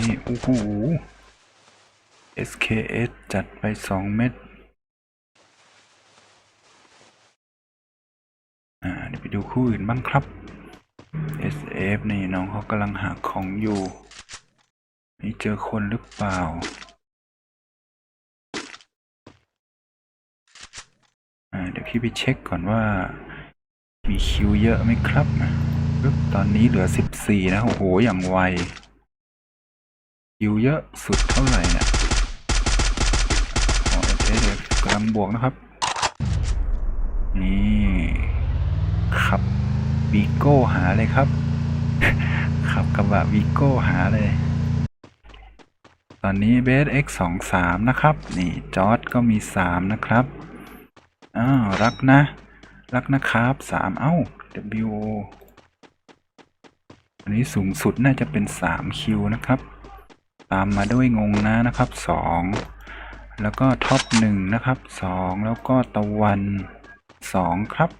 นี่โอ้โห SKS จัดไปสองเม็ด อ่าเดี๋ยวไปดูคู่อื่นบ้างครับ SF นี่น้องเขากำลังหาของอยู่ นี่เจอคนหรือเปล่า อ่าเดี๋ยวพี่ไปเช็คก่อนว่า มีคิวเยอะไหมครับปึ๊บตอนนี้เหลือ 14 นะ โอ้โห อย่างไว คิวเยอะสุดเท่าไหร่เนี่ยอ๋อเอฟกำลังบวกนะครับ นี่ขับวีโก้หาเลยครับ ขับกระบะวีโก้หาเลย ตอนนี้เบส X 2 3 นะครับ นี่จอร์ดก็มี 3 นะครับ อ้าว รักนะ รักนะครับสามเอ้า W อันนี้สูงสุดน่าจะเป็น 3 คิวนะครับ ตามมาด้วยงงนะนะครับ 2 แล้วก็ท็อป1นะครับ 2 แล้วก็ตะวัน 2 ครับ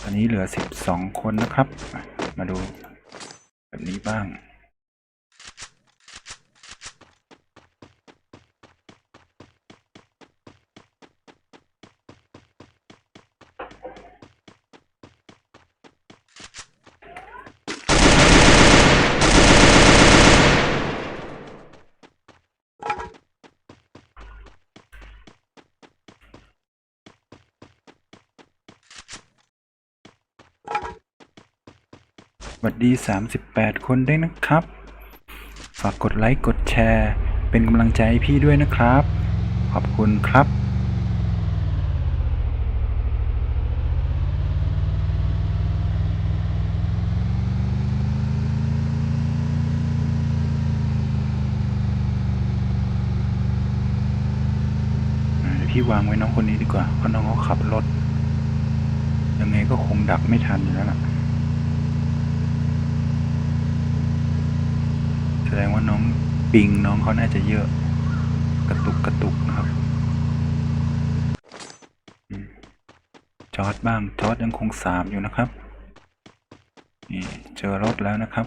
ตอนนี้เหลือ 12 คนนะครับ มาดูแบบนี้บ้าง ส วัสดี 38 คนด้วยนะครับ ฝากกดไลค์กดแชร์ เป็นกำลังใจให้พี่ด้วยนะครับ ขอบคุณครับเดี๋ยวพี่วางไว้น้องคนนี้ดีกว่า เพราะน้องเขาขับรถ ยังไงก็คงดักไม่ทันอยู่แล้วล่ะ แส ดงว่าน้องปิงน้องเขาน่าจะเยอะกระตุกกระตุกนะครับจอดบ้างจอดยังคงสามอยู่นะครับนี่เจอรถแล้วนะครับ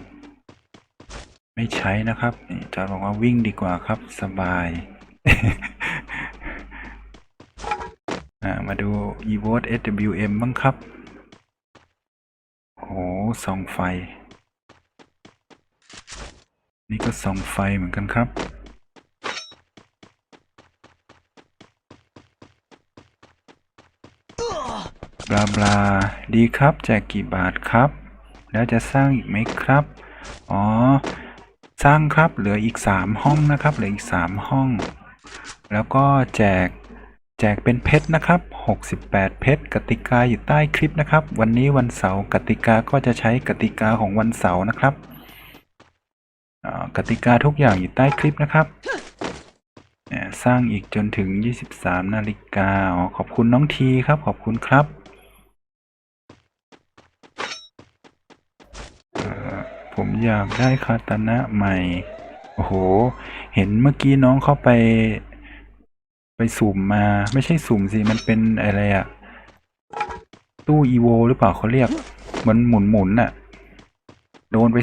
ไม่ใช้นะครับนี่จอดบอกว่าวิ่งดีกว่าครับ สบายอ่ามาดู e v o t SWM บ้างครับโอ้โหส่องไฟ นี่ก็ส่องไฟเหมือนกันครับ บลาบลา ดีครับแจกกี่บาทครับ แล้วจะสร้างอีกไหมครับ อ๋อ สร้างครับเหลืออีกสามห้องนะครับ เหลืออีกสามห้อง แล้วก็แจกแจกเป็นเพชรนะครับ 68 เพชร กติกาอยู่ใต้คลิปนะครับ วันนี้วันเสาร์กติกาก็จะใช้กติกาของวันเสาร์นะครับ กติกาทุกอย่างอยู่ใต้คลิปนะครับ สร้างอีกจนถึง 23 นาฬิกาอ๋อขอบคุณน้องทีครับ ขอบคุณครับผมอยากได้คาตานะใหม่ โอ้โห เห็นเมื่อกี้น้องเข้าไป ไปสุ่มมา ไม่ใช่สุ่มสิ มันเป็นอะไรอะตู้อีโวหรือเปล่าเขาเรียก เหมือนหมุนหมุนๆน่ะ โดนไป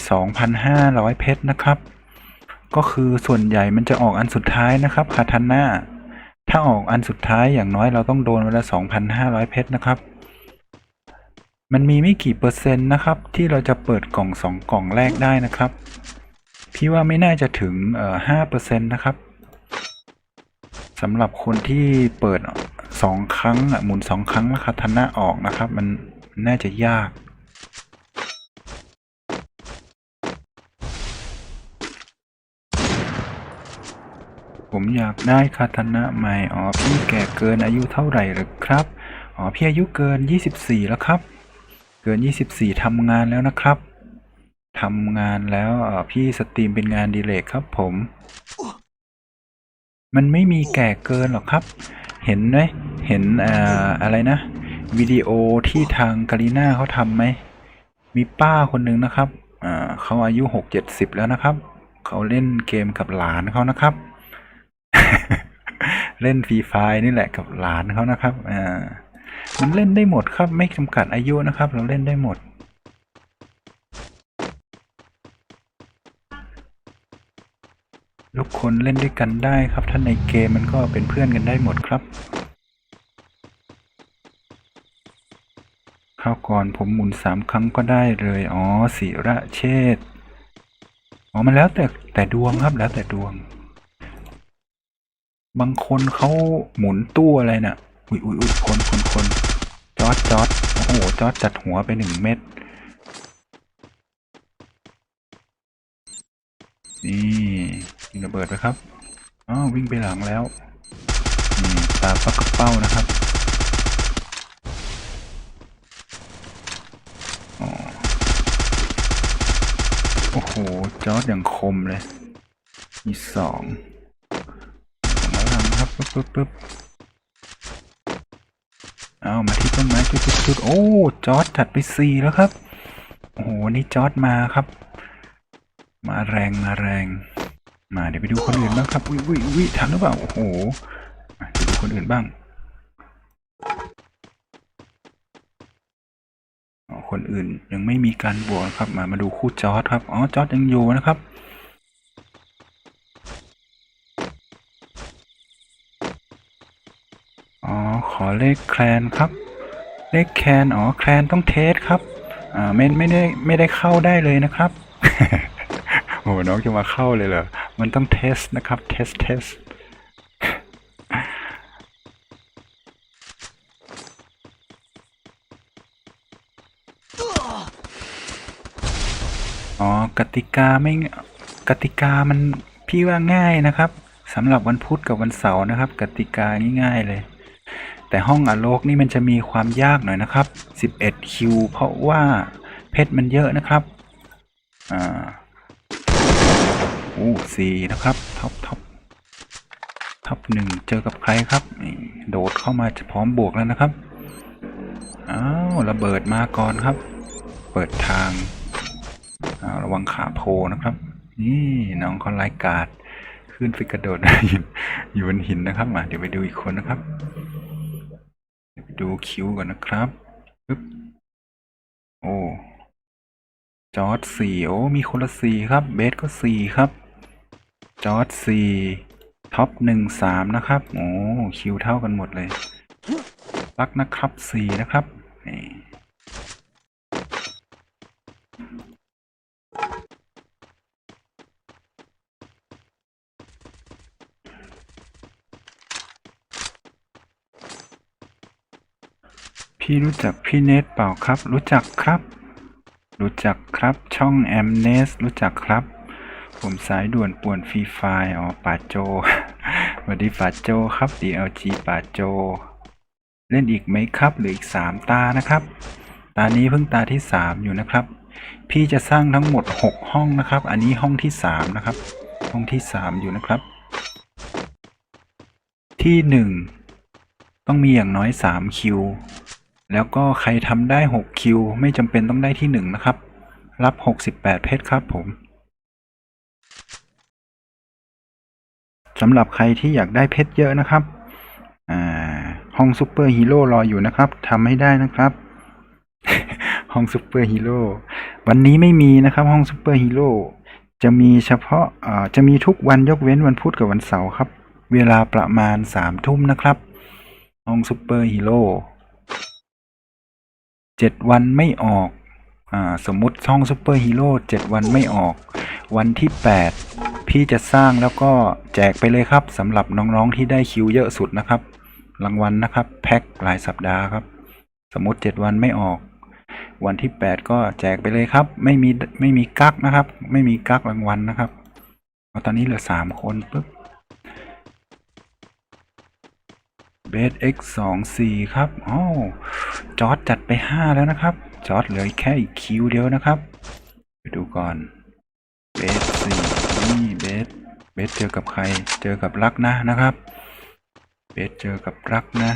2,500 เพชรนะครับ ก็คือส่วนใหญ่มันจะออกอันสุดท้ายนะครับคาทันหน่าถ้าออกอันสุดท้ายอย่างน้อยเราต้องโดนเวลา2,500 เพชรนะครับ มันมีไม่กี่เปอร์เซ็นต์นะครับ ที่เราจะเปิดกล่อง 2 กล่องแรกได้นะครับ พี่ว่าไม่น่าจะถึงเอ่อ5%นะครับสำหรับคนที่เปิดสองครั้งอะหมุนสองครั้งแล้วคาทันน่าออกนะครับ มันมันน่าจะยาก ผมอยากได้คาตานะใหม่อ๋อพี่แก่เกินอายุเท่าไหร่หรือครับอ๋อพี่อายุเกิน 24 แล้วครับ เกิน 24ทำงานแล้วนะครับทำงานแล้วอ่อพี่สตรีมเป็นงานดีเลกครับ ผม มันไม่มีแก่เกินหรอกครับ เห็นไหมเห็นอ่ออะไรนะวิดีโอที่ทางกาลิน่าเขาทำไหม มีป้าคนหนึ่งนะครับอ่าเขาอายุหกเจ็ดสิบแล้วนะครับ เขาเล่นเกมกับหลานเขานะครับ เล่นฟรีไฟนี่แหละกับหลานเขานะครับอ่ามันเล่นได้หมดครับ ไม่จำกัดอายุนะครับ เราเล่นได้หมดทุกคนเล่นด้วยกันได้ครับ ถ้าในเกมมันก็เป็นเพื่อนกันได้หมดครับคราวก่อนผมหมุนสามครั้งก็ได้เลย อ๋อศิระเชษ์อ๋อ มันแล้วแต่แต่ดวงครับ แล้วแต่ดวง บางคนเขาหมุนตู้อะไรน่ะ อุ้ยอุ้ยอุ้ยคนคนคนจอดจอดโอ้โหจอดจัดหัวไปหนึ่งเม็ด นี่ยิงระเบิดไปครับอ๋อวิ่งไปหลังแล้ว นี่ตาปักกระเป้านะครับโอ้โห จอดอย่างคมเลย มีสอง ปึ๊บปึ๊บปึ๊บเอามาที่ต้นไม้จุดจุดโอ้จอร์ดถัดไปสี่แล้วครับ โอ้โหนี่จอร์ดมาครับ มาแรงมาแรง มาเดี๋ยวไปดูคนอื่นบ้างครับวิวิวิทันหรือเปล่าโอ้โหดูคนอื่นบ้างคนอื่นยังไม่มีการบวกครับ มามาดูคู่จอร์ดครับอ๋อจอร์ดยังอยู่นะครับ อ๋อ ขอเลขแคลนครับ เลขแคลนอ๋อ แคลนต้องเทสครับ อ่า ไม่ไม่ได้ไม่ได้เข้าได้เลยนะครับ โอ้โหน้องจะมาเข้าเลยเหรอ มันต้องเทสนะครับ เทสเทสอ๋อ กติกาไม่กติกามันพี่ว่าง่ายนะครับสำหรับวันพุธกับวันเสาร์นะครับ กติกาง่ายๆเลย แต่ห้องอโลกนี่มันจะมีความยากหน่อยนะครับ 11 คิว เพราะว่าเพชรมันเยอะนะครับ อ่าโอ้สี่นะครับท็อปท็อปท็อปหนึ่งเจอกับใครครับ โดดเข้ามาจะพร้อมบวกแล้วนะครับ อ้าวระเบิดมาก่อนครับ เปิดทางอาระวังขาโพนะครับ นี่น้องเขาไล่กาดขึ้นไปกระโดดอยู่อยู่บนหินนะครับมาเดี๋ยวไปดูอีกคนนะครับ ดูคิวก่อนนะครับปึ๊บโอ้จอร์ดสี่โอ้มีคนละสี่ครับ เบสก็สี่ครับ จอร์ดสี่ท็อปหนึ่งสามนะครับ โอ้คิวเท่ากันหมดเลยรักนะครับสี่นะครับนี่ พี่รู้จักพี่เนทเปล่าครับ รู้จักครับ รู้จักครับช่องแอมเนสรู้จักครับ ผมสายด่วนป่วนฟรีไฟล์อ๋อป่าโจสวัสดีป่าโจครับ DLG ป่าโจ เล่นอีกไหมครับหรืออีกสามตานะครับ ตานี้เพิ่งตาที่สามอยู่นะครับ พี่จะสร้างทั้งหมดหกห้องนะครับ อันนี้ห้องที่สามนะครับ ห้องที่สามอยู่นะครับ ที่หนึ่งต้องมีอย่างน้อยสามคิว แล้วก็ใครทำได้หกคิว ไม่จำเป็นต้องได้ที่หนึ่งนะครับ รับหกสิบแปดเพชรครับผมสำหรับใครที่อยากได้เพชรเยอะนะครับอ่าห้องซูเปอร์ฮีโร่รออยู่นะครับทำให้ได้นะครับ ห้องซูเปอร์ฮีโร่วันนี้ไม่มีนะครับห้องซูเปอร์ฮีโร่จะมีเฉพาะอ่าจะมีทุกวันยกเว้นวันพุธกับวันเสาร์ครับ เวลาประมาณสามทุ่มนะครับ ห้องซูเปอร์ฮีโร่ เจ็ดวันไม่ออกอ่าสมมุติช่องซูเปอร์ฮีโร่เจ็ดวันไม่ออก วันที่แปดพี่จะสร้างแล้วก็แจกไปเลยครับสำหรับน้องๆที่ได้คิวเยอะสุดนะครับ รางวัลนะครับ แพ็ครายสัปดาห์ครับ สมมติเจ็ดวันไม่ออก วันที่แปดก็แจกไปเลยครับ ไม่มีไม่มีกักนะครับ ไม่มีกักรางวัลนะครับเอาตอนนี้เหลือสามคนปึ๊บ เบส x สองสี่ครับอ๋อจอร์ดจัดไปห้าแล้วนะครับ จอร์ดเหลือแค่อีกคิวเดียวนะครับ ไปดูก่อนเบสสี่นี่เบสเบสเจอกับใคร เจอกับรักนะนะครับ เบสเจอกับรักนะ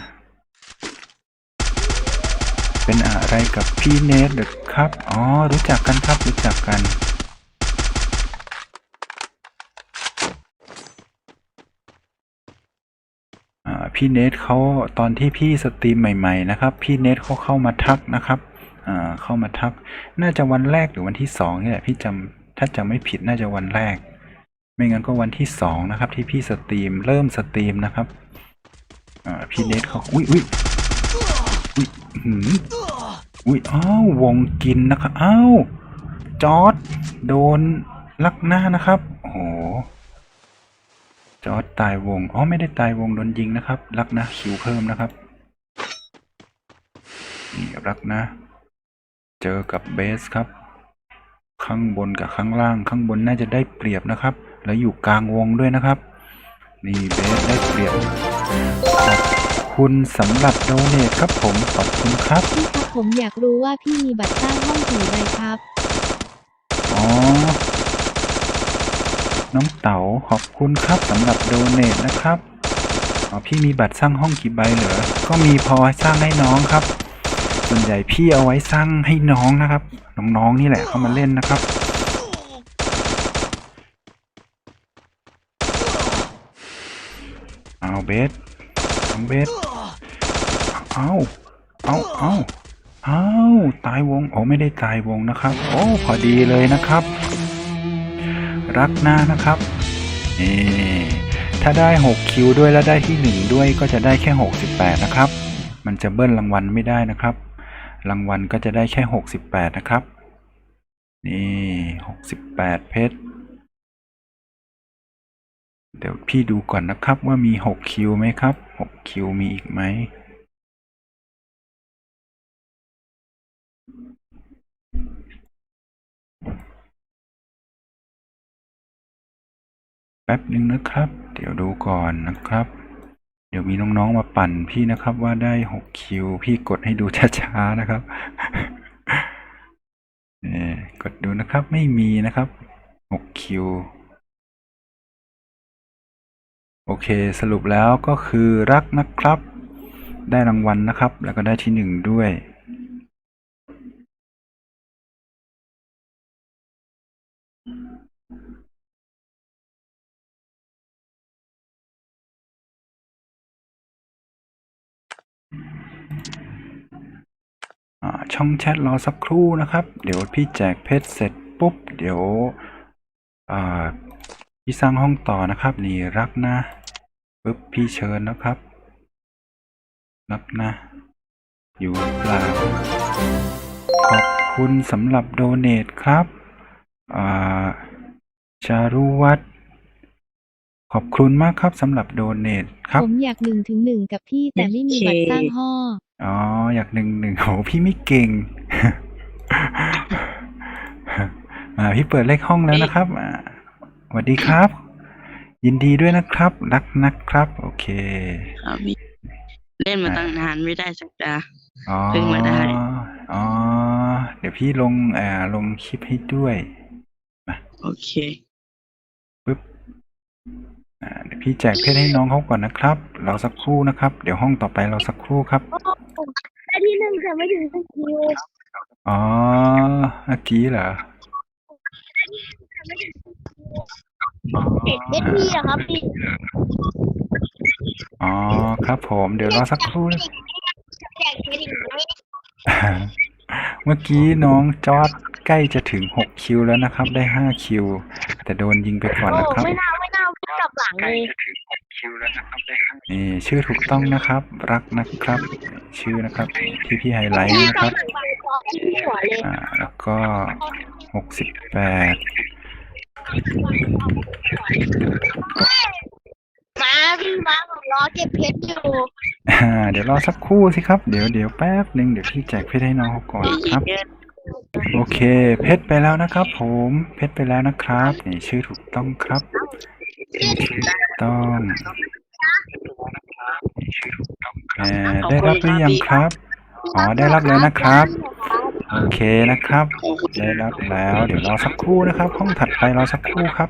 เป็นอะไรกับพี่เนทเดอครับ อ๋อ รู้จักกันครับ รู้จักกัน พี่เนทเขาตอนที่พี่สตรีมใหม่ ๆ นะครับ พี่เนทเขาเข้ามาทักนะครับเข้ามาทัก น่าจะวันแรกหรือวันที่สองนี่แหละพี่จำถ้าจำไม่ผิดน่าจะวันแรก ไม่งั้นก็วันที่สองนะครับ ที่พี่สตรีมเริ่มสตรีมนะครับพี่เนทเขาอุ้ยอุ้ยอุ้ยอื้อหืออุ้ยอ้าววงกินนะครับอ้าวจอร์ดโดนลักหน้านะครับ จอร์ดตายวง อ๋อ ไม่ได้ตายวงโดนยิงนะครับลักนะคิวเพิ่มนะครับ นี่รักนะ เจอกับเบสครับ ข้างบนกับข้างล่าง ข้างบนน่าจะได้เปรียบนะครับ แล้วอยู่กลางวงด้วยนะครับ นี่เบสได้เปรียบ ขอบคุณสำหรับโดเนทครับผม ขอบคุณครับ พี่ครับผมอยากรู้ว่าพี่มีบัตรสร้างห้องกี่ใบครับ อ๋อ น้องเต๋าขอบคุณครับสำหรับโดเนทนะครับอ๋อพี่มีบัตรสร้างห้องกี่ใบเหรอ ก็มีพอสร้างให้น้องครับ ส่วนใหญ่พี่เอาไว้สร้างให้น้องนะครับ น้องๆนี่แหละเข้ามาเล่นนะครับเอาเบสน้องเบสเอาเอาเอาเอาตายวงโอ้ไม่ได้ตายวงนะครับ โอ้พอดีเลยนะครับ รักหน้านะครับนี่ถ้าได้ 6 คิวด้วยแล้วได้ที่ 1 ด้วยก็จะได้แค่ 68 นะครับ มันจะเบิ้ลรางวัลไม่ได้นะครับ รางวัลก็จะได้แค่ 68 นะครับ นี่ 68 เพชร เดี๋ยวพี่ดูก่อนนะครับว่ามี 6 คิวไหมครับ 6 คิวมีอีกไหม แป๊บหนึ่งนะครับ เดี๋ยวดูก่อนนะครับ เดี๋ยวมีน้องๆมาปั่นพี่นะครับว่าได้6คิว พี่กดให้ดูช้าๆนะครับนี่กดดูนะครับไม่มีนะครับ6คิว โอเคสรุปแล้วก็คือรักนะครับ ได้รางวัลนะครับ แล้วก็ได้ที่หนึ่งด้วย ช่องแชทรอสักครู่นะครับ เดี๋ยวพี่แจกเพชรเสร็จปุ๊บ เดี๋ยวพี่สร้างห้องต่อนะครับ นี่รักนะปุ๊บพี่เชิญนะครับ รักนะ อยู่หรือเปล่าขอบคุณสำหรับโดเนทครับจารุวัฒน์ ขอบคุณมากครับสำหรับโดเนทครับ ผมอยากหนึ่งถึงหนึ่งกับพี่แต่ไม่มีบัตรสร้างห้อ อ๋อ อยากหนึ่งหนึ่งโหพี่ไม่เก่ง อ่าพี่เปิดเลขห้องแล้วนะครับอ่าสวัสดีครับ ยินดีด้วยนะครับ รักนะครับ โอเค ครับพี่เล่นมาตั้งนานไม่ได้สักดาอ๋อเพิ่งมาได้ อ๋อ เดี๋ยวพี่ลงอ่าลงคลิปให้ด้วยโอเค ปึ๊บอ่า เดี๋ยวพี่แจกเพชรให้น้องเขาก่อนนะครับรอสักครู่นะครับ เดี๋ยวห้องต่อไปเราสักครู่ครับได้ที่หนึ่งแต่ไม่ถึงสกิลอ๋อเมื่อกี้เหรออ๋อเด็กเด็กพี่อะครับพี่อ๋อครับผม เดี๋ยวรอสักครู่นะแจกไม่ถึงไหมเมื่อกี้น้องจอร์ดใกล้จะถึง6คิวแล้วนะครับ ได้5คิว แต่โดนยิงไปก่อนโอ้นะครับ ลับหลังเลยนี่ชื่อถูกต้องนะครับ รักนะครับ ชื่อนะครับ ที่พี่ไฮไลท์นะครับที่หัวเลยอ่าแล้วก็68มาพี่มาผมรอเก็บเพชรอยู่อ่าเดี๋ยวรอสักครู่สิครับ เดี๋ยวเดี๋ยวแป๊บหนึ่งเดี๋ยวพี่แจกเพชรให้น้องเขาก่อนครับ โอเค เพชรไปแล้วนะครับ ผมเพชรไปแล้วนะครับนี่ชื่อถูกต้องครับนี่ชื่อ ถูกต้องแหมได้รับหรือยังครับ อ๋อ ได้รับแล้วนะครับ โอเคนะครับ ได้รับแล้ว เดี๋ยวรอสักครู่นะครับ ห้องถัดไปรอสักครู่ครับ